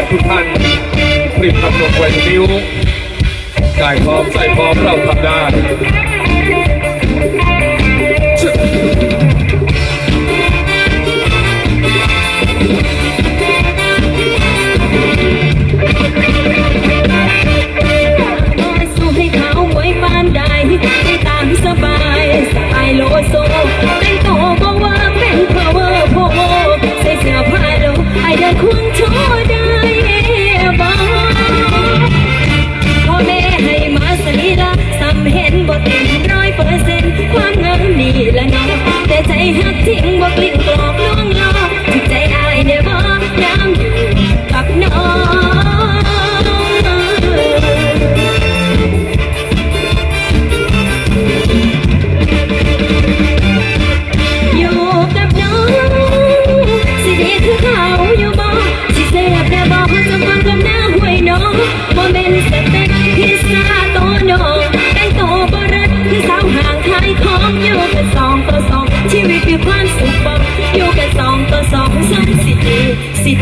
แลทุกท่านรีบกำหนดไว้นิ้วกายพร้อมใจพร้อมเราทำได้ tiếng bạc tiếng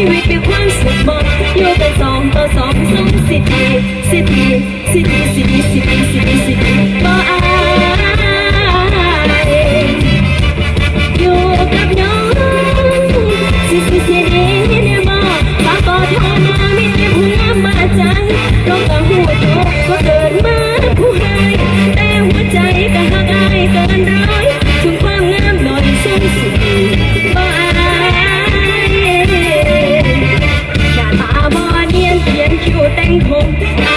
ชีวิตมีความสุขบอกอยู่เป็นสองต่อสองสองสิทีสิทีสิทีสิทีสิทีสิทีสิทีบ่อายอยู่กับน้องสิสิสิทีเนี่ยบ่ปากบ่ทอมาไมีแต่เพื่อมาจังลงกับหัวตัวก็เจอ boat and home.